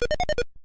you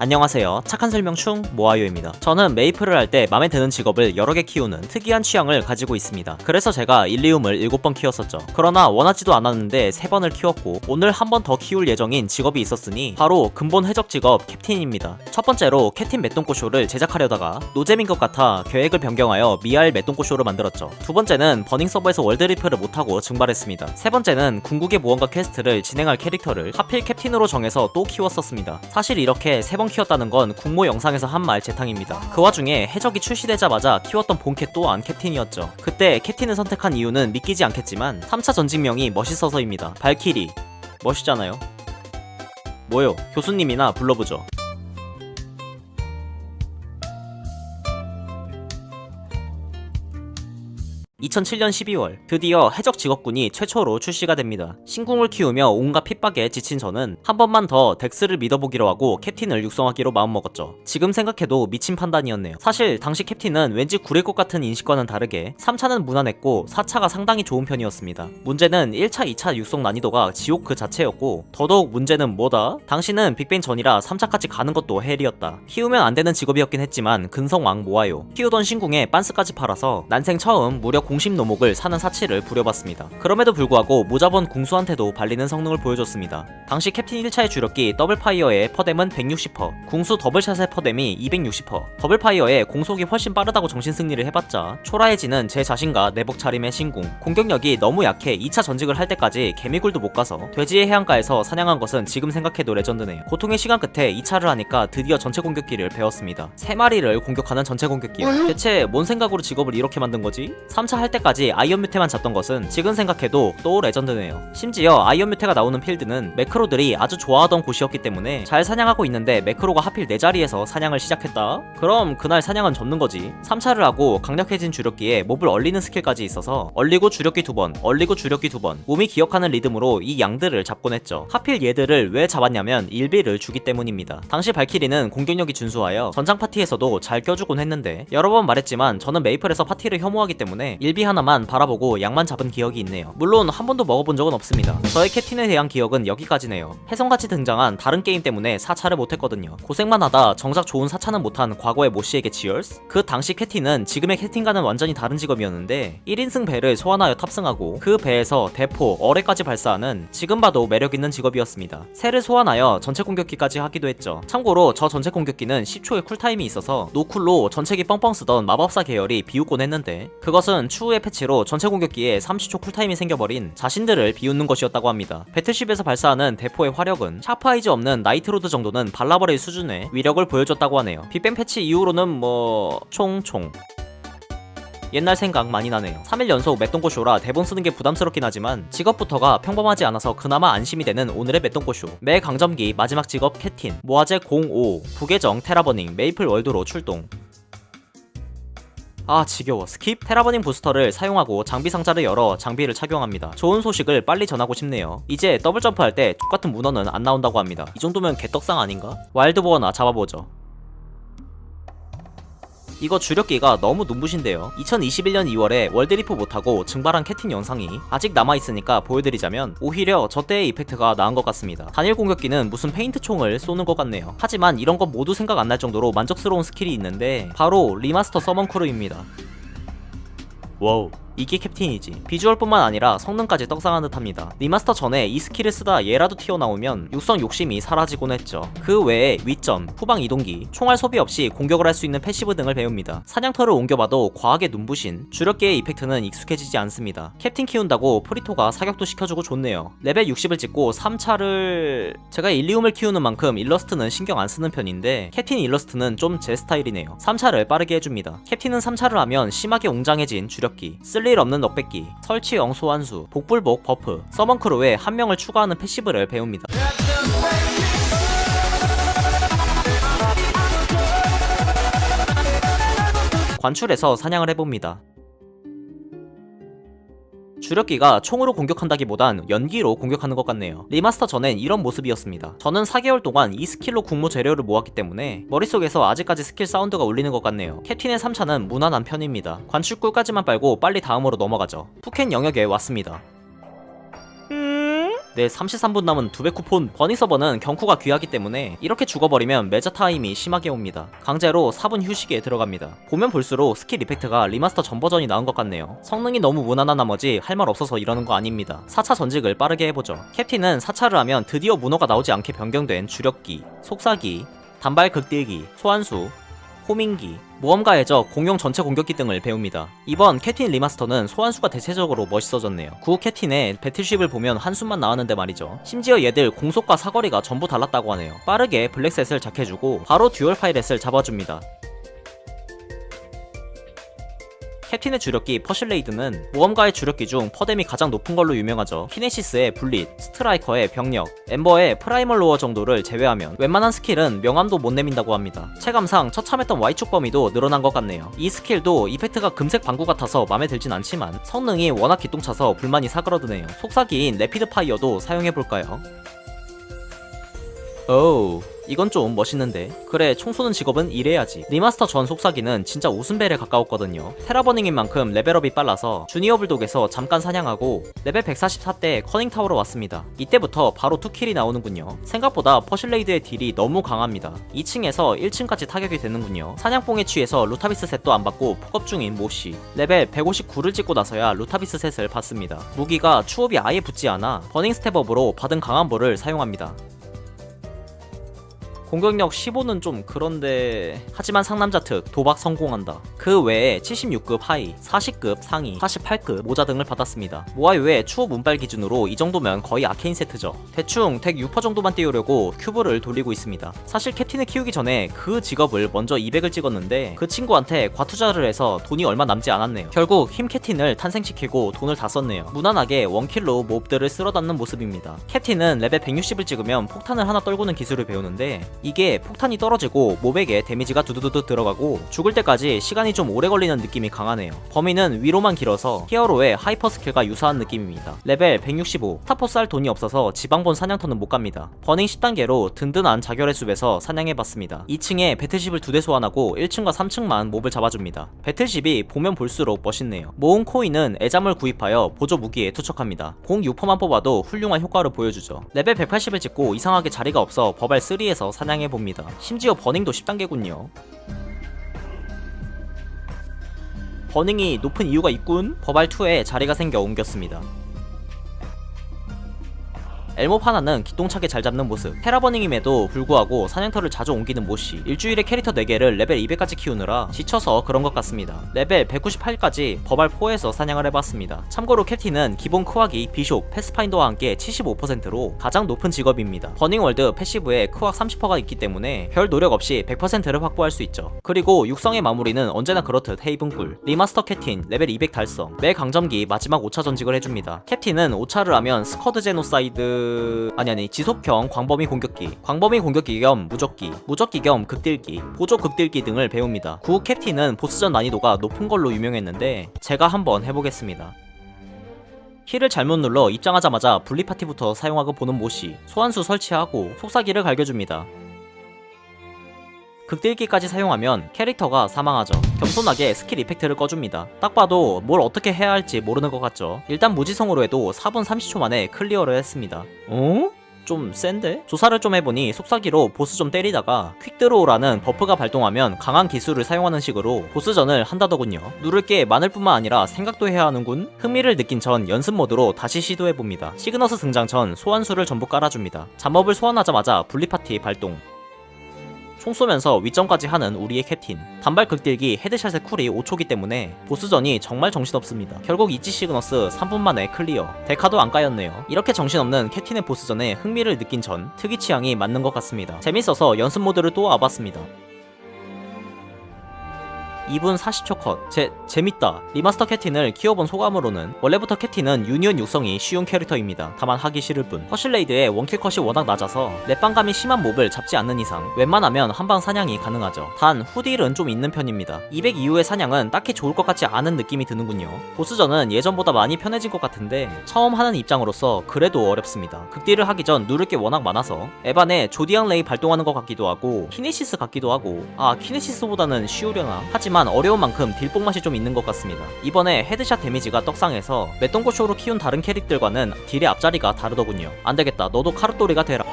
안녕하세요. 착한 설명충 모아요입니다. 저는 메이플을 할 때 마음에 드는 직업을 여러 개 키우는 특이한 취향을 가지고 있습니다. 그래서 제가 일리움을 7번 키웠었죠. 그러나 원하지도 않았는데 3번을 키웠고 오늘 한 번 더 키울 예정인 직업이 있었으니 바로 근본 해적 직업 캡틴입니다. 첫 번째로 캡틴 메똥꼬쇼를 제작하려다가 노잼인 것 같아 계획을 변경하여 미알 메똥꼬쇼를 만들었죠. 두 번째는 버닝 서버에서 월드리프를 못하고 증발했습니다. 세 번째는 궁극의 무언가 퀘스트를 진행할 캐릭터를 하필 캡틴으로 정해서 또 키웠었습니다. 사실 이렇게 세번 키웠다는 건 국모 영상에서 한 말 재탕입니다. 그 와중에 해적이 출시되자마자 키웠던 본캐 또한 캡틴이었죠. 그때 캡틴을 선택한 이유는 믿기지 않겠지만 3차 전직명이 멋있어서입니다. 발키리 멋있잖아요. 뭐요? 교수님이나 불러보죠. 2007년 12월 드디어 해적 직업군이 최초로 출시가 됩니다. 신궁을 키우며 온갖 핍박에 지친 저는 한 번만 더 덱스를 믿어보기로 하고 캡틴을 육성하기로 마음먹었죠. 지금 생각해도 미친 판단이었네요. 사실 당시 캡틴은 왠지 구릴 것 같은 인식과는 다르게 3차는 무난했고 4차가 상당히 좋은 편이었습니다. 문제는 1차, 2차 육성 난이도가 지옥 그 자체였고 더더욱 문제는 뭐다? 당시는 빅뱅 전이라 3차까지 가는 것도 헬이었다. 키우면 안 되는 직업이었긴 했지만 근성왕 모아요. 키우던 신궁에 빤스까지 팔아서 난생 처음 무려 공심 노목을 사는 사치를 부려봤습니다. 그럼에도 불구하고 모자본 궁수한테도 발리는 성능을 보여줬습니다. 당시 캡틴 1차의 주력기 더블파이어의 퍼뎀은 160%, 궁수 더블샷의 퍼뎀이 260%, 더블파이어의 공속이 훨씬 빠르다고 정신 승리를 해봤자 초라해지는 제 자신과 내복 차림의 신궁, 공격력이 너무 약해 2차 전직을 할 때까지 개미굴도 못 가서 돼지의 해안가에서 사냥한 것은 지금 생각해도 레전드네요. 고통의 시간 끝에 2차를 하니까 드디어 전체 공격기를 배웠습니다. 3마리를 공격하는 전체 공격기요. 대체 뭔 생각으로 직업을 이렇게 만든 거지? 3차 할 때까지 아이언 뮤테만 잡던 것은 지금 생각해도 또 레전드네요. 심지어 아이언 뮤테가 나오는 필드는 매크로들이 아주 좋아하던 곳이었기 때문에 잘 사냥하고 있는데 매크로가 하필 내 자리에서 사냥을 시작했다? 그럼 그날 사냥은 접는 거지. 3차를 하고 강력해진 주력기에 몹을 얼리는 스킬까지 있어서 얼리고 주력기 두 번, 얼리고 주력기 두 번, 몸이 기억하는 리듬으로 이 양들을 잡곤 했죠. 하필 얘들을 왜 잡았냐면 일비를 주기 때문입니다. 당시 발키리는 공격력이 준수하여 전장 파티에서도 잘 껴주곤 했는데 여러 번 말했지만 저는 메이플에서 파티를 혐오하기 때문에 일비 하나만 바라보고 양만 잡은 기억이 있네요. 물론 한 번도 먹어본 적은 없습니다. 저의 캡틴에 대한 기억은 여기까지네요. 해성같이 등장한 다른 게임 때문에 4차를 못했거든요. 고생만 하다 정작 좋은 4차는 못한 과거의 모씨에게 치얼스? 그 당시 캡틴은 지금의 캡틴과는 완전히 다른 직업이었는데 1인승 배를 소환하여 탑승하고 그 배에서 대포, 어뢰까지 발사하는 지금 봐도 매력있는 직업이었습니다. 새를 소환하여 전체 공격기까지 하기도 했죠. 참고로 저 전체 공격기는 10초의 쿨타임이 있어서 노쿨로 전체기 뻥뻥 쓰던 마법사 계열이 비웃곤 했는데 그것은 추후 의 패치로 전체 공격기에 30초 쿨타임이 생겨버린 자신들을 비웃는 것이었다고 합니다. 배틀쉽에서 발사하는 대포의 화력은 샤프아이즈 없는 나이트로드 정도는 발라버릴 수준의 위력을 보여줬다고 하네요. 빅뱅 패치 이후로는 뭐... 총총 옛날 생각 많이 나네요. 3일 연속 맷동꼬쇼라 대본 쓰는 게 부담스럽긴 하지만 직업부터가 평범하지 않아서 그나마 안심이 되는 오늘의 맷동꼬쇼. 매 강점기 마지막 직업 캡틴, 모아제 05, 부계정 테라버닝 메이플 월드로 출동. 아 지겨워. 스킵 테라버닝 부스터를 사용하고 장비 상자를 열어 장비를 착용합니다. 좋은 소식을 빨리 전하고 싶네요. 이제 더블 점프할 때 똑같은 문어는 안 나온다고 합니다. 이 정도면 개떡상 아닌가? 와일드보어나 잡아보죠 이거 주력기가 너무 눈부신데요. 2021년 2월에 월드리프 못하고 증발한 캡틴 영상이 아직 남아있으니까 보여드리자면 오히려 저 때의 이펙트가 나은 것 같습니다. 단일 공격기는 무슨 페인트 총을 쏘는 것 같네요. 하지만 이런 건 모두 생각 안 날 정도로 만족스러운 스킬이 있는데 바로 리마스터 서먼 크루입니다. 와우 이게 캡틴이지. 비주얼뿐만 아니라 성능까지 떡상한 듯합니다. 리마스터 전에 이 스킬을 쓰다 얘라도 튀어나오면 육성 욕심이 사라지곤 했죠. 그 외에 위점, 후방 이동기, 총알 소비 없이 공격을 할 수 있는 패시브 등을 배웁니다. 사냥터를 옮겨봐도 과하게 눈부신 주력계의 이펙트는 익숙해지지 않습니다. 캡틴 키운다고 프리토가 사격도 시켜주고 좋네요. 레벨 60을 찍고 3차를 제가 일리움을 키우는 만큼 일러스트는 신경 안 쓰는 편인데 캡틴 일러스트는 좀 제 스타일이네요. 3차를 빠르게 해줍니다. 캡틴은 3차를 하면 심하게 웅장해진 주력기 쓸일 없는 넉백기, 설치형 소환수, 복불복 버프, 서먼크루에 한 명을 추가하는 패시브를 배웁니다. 관출해서 사냥을 해봅니다. 주력기가 총으로 공격한다기보단 연기로 공격하는 것 같네요. 리마스터 전엔 이런 모습이었습니다. 저는 4개월 동안 이 스킬로 군무 재료를 모았기 때문에 머릿속에서 아직까지 스킬 사운드가 울리는 것 같네요. 캡틴의 3차는 무난한 편입니다. 관출꿀까지만 빨고 빨리 다음으로 넘어가죠. 푸켄 영역에 왔습니다. 네 33분 남은 두 배 쿠폰 버닝 서버는 경쿠가 귀하기 때문에 이렇게 죽어버리면 매저 타임이 심하게 옵니다. 강제로 4분 휴식에 들어갑니다. 보면 볼수록 스킬 이펙트가 리마스터 전 버전이 나온 것 같네요. 성능이 너무 무난한 나머지 할 말 없어서 이러는 거 아닙니다. 4차 전직을 빠르게 해보죠. 캡틴은 4차를 하면 드디어 문어가 나오지 않게 변경된 주력기, 속사기, 단발 극딜기, 소환수, 호밍기, 모험가 해적, 공룡 전체 공격기 등을 배웁니다. 이번 캐틴 리마스터는 소환수가 대체적으로 멋있어졌네요. 구 캐틴의 배틀쉽을 보면 한숨만 나왔는데 말이죠. 심지어 얘들 공속과 사거리가 전부 달랐다고 하네요. 빠르게 블랙셋을 작해주고 바로 듀얼 파이렛을 잡아줍니다. 캡틴의 주력기 퍼실레이드는 모험가의 주력기 중 퍼뎀이 가장 높은 걸로 유명하죠. 키네시스의 블릿, 스트라이커의 병력, 엠버의 프라이멀 로어 정도를 제외하면 웬만한 스킬은 명암도 못 내민다고 합니다. 체감상 처참했던 Y축 범위도 늘어난 것 같네요. 이 스킬도 이펙트가 금색 방구 같아서 맘에 들진 않지만 성능이 워낙 기똥차서 불만이 사그러드네요. 속삭이인 레피드 파이어도 사용해볼까요? 오우 이건 좀 멋있는데. 그래 총 쏘는 직업은 이래야지. 리마스터 전 속삭이는 진짜 웃음벨에 가까웠거든요. 테라버닝인 만큼 레벨업이 빨라서 주니어 불독에서 잠깐 사냥하고 레벨 144 때 커닝타워로 왔습니다. 이때부터 바로 투킬이 나오는군요. 생각보다 퍼실레이드의 딜이 너무 강합니다. 2층에서 1층까지 타격이 되는군요. 사냥뽕에 취해서 루타비스 셋도 안 받고 폭업 중인 모씨. 레벨 159를 찍고 나서야 루타비스 셋을 받습니다. 무기가 추업이 아예 붙지 않아 버닝 스텝업으로 받은 강한 볼을 사용합니다 공격력 15는 좀 그런데 하지만 상남자 특 도박 성공한다. 그 외에 76급 하이 40급 상위 48급 모자 등을 받았습니다. 모아 외에 추후 문발 기준으로 이 정도면 거의 아케인 세트죠. 대충 덱6% 정도만 띄우려고 큐브를 돌리고 있습니다. 사실 캡틴을 키우기 전에 그 직업을 먼저 200을 찍었는데 그 친구한테 과투자를 해서 돈이 얼마 남지 않았네요. 결국 힘 캡틴을 탄생시키고 돈을 다 썼네요. 무난하게 원킬로 몹들을 쓸어담는 모습입니다. 캡틴은 레벨 160을 찍으면 폭탄을 하나 떨구는 기술을 배우는데 이게 폭탄이 떨어지고 몹에게 데미지가 두두두두 들어가고 죽을 때까지 시간이 좀 오래 걸리는 느낌이 강하네요. 범위는 위로만 길어서 히어로의 하이퍼 스킬과 유사한 느낌입니다. 레벨 165 스타포스 할 돈이 없어서 지방본 사냥터는 못 갑니다. 버닝 10단계로 든든한 자결의 숲에서 사냥해봤습니다. 2층에 배틀십을 두 대 소환하고 1층과 3층만 몹을 잡아줍니다. 배틀십이 보면 볼수록 멋있네요. 모은 코인은 애잠을 구입하여 보조 무기에 투척합니다. 공 6%만 뽑아도 훌륭한 효과를 보여주죠. 레벨 180을 찍고 이상하게 자리가 없어 버발 3에서 사냥 해봅니다. 심지어 버닝도 10단계군요. 버닝이 높은 이유가 있군. 버발2에 자리가 생겨 옮겼습니다. 엘몹 하나는 기똥차게 잘 잡는 모습. 테라버닝임에도 불구하고 사냥터를 자주 옮기는 모씨. 일주일에 캐릭터 4개를 레벨 200까지 키우느라 지쳐서 그런 것 같습니다. 레벨 198까지 버발 4에서 사냥을 해봤습니다. 참고로 캡틴은 기본 크왁이 비숍, 패스파인더와 함께 75%로 가장 높은 직업입니다. 버닝월드 패시브에 크왁 30%가 있기 때문에 별 노력 없이 100%를 확보할 수 있죠. 그리고 육성의 마무리는 언제나 그렇듯 헤이븐꿀 리마스터 캡틴 레벨 200 달성. 매 강점기 마지막 5차 전직을 해줍니다. 캡틴은 5차를 하면 스커드 제노사이드 아니 아니 지속형 광범위 공격기. 광범위 공격기 겸 무적기 무적기 겸 극딜기 보조 극딜기 등을 배웁니다. 구 캡틴은 보스전 난이도가 높은 걸로 유명했는데 제가 한번 해보겠습니다. 키를 잘못 눌러 입장하자마자 분리 파티부터 사용하고 보는 모시 소환수 설치하고 속삭이를 갈겨줍니다 극딜기까지 사용하면 캐릭터가 사망하죠. 겸손하게 스킬 이펙트를 꺼줍니다. 딱 봐도 뭘 어떻게 해야 할지 모르는 것 같죠. 일단 무지성으로 해도 4분 30초 만에 클리어를 했습니다. 어? 좀 센데? 조사를 좀 해보니 속삭이로 보스 좀 때리다가 퀵드로우라는 버프가 발동하면 강한 기술을 사용하는 식으로 보스전을 한다더군요. 누를 게 많을 뿐만 아니라 생각도 해야 하는군? 흥미를 느낀 전 연습 모드로 다시 시도해봅니다. 시그너스 등장 전 소환수를 전부 깔아줍니다. 잠업을 소환하자마자 분리파티 발동. 총 쏘면서 위점까지 하는 우리의 캡틴. 단발 극딜기 헤드샷의 쿨이 5초기 때문에 보스전이 정말 정신없습니다. 결국 이지 시그너스 3분 만에 클리어. 데카도 안 까였네요. 이렇게 정신없는 캡틴의 보스전에 흥미를 느낀 전 특이 취향이 맞는 것 같습니다. 재밌어서 연습 모드를 또 와봤습니다 2분 40초 컷. 제, 재밌다. 리마스터 캡틴을 키워본 소감으로는 원래부터 캡틴은 유니온 육성이 쉬운 캐릭터입니다. 다만 하기 싫을 뿐. 허실레이드의 원킬 컷이 워낙 낮아서 랩방감이 심한 몹을 잡지 않는 이상 웬만하면 한방 사냥이 가능하죠. 단 후딜은 좀 있는 편입니다. 200 이후의 사냥은 딱히 좋을 것 같지 않은 느낌이 드는군요. 보스전은 예전보다 많이 편해진 것 같은데 처음 하는 입장으로서 그래도 어렵습니다. 극딜을 하기 전 누를 게 워낙 많아서 에반에 조디앙 레이 발동하는 것 같기도 하고 키네시스 같기도 하고 아 키네시스보다는 쉬우려나 하지만 하지만 어려운 만큼 딜뽕 맛이 좀 있는 것 같습니다. 이번에 헤드샷 데미지가 떡상해서 맷동고쇼로 키운 다른 캐릭들과는 딜의 앞자리가 다르더군요. 안되겠다 너도 카르토리가 되라.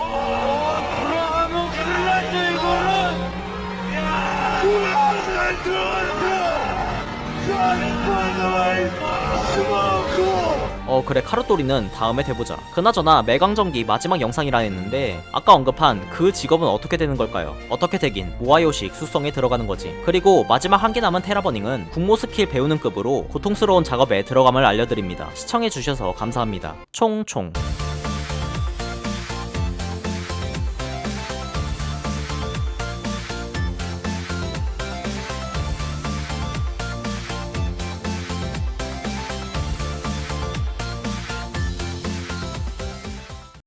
어 그래 카르토리는 다음에 돼보자. 그나저나 매강전기 마지막 영상이라 했는데 아까 언급한 그 직업은 어떻게 되는 걸까요? 어떻게 되긴 모아요식 수성에 들어가는 거지. 그리고 마지막 한 개 남은 테라버닝은 군모 스킬 배우는 급으로 고통스러운 작업에 들어감을 알려드립니다. 시청해주셔서 감사합니다. 총총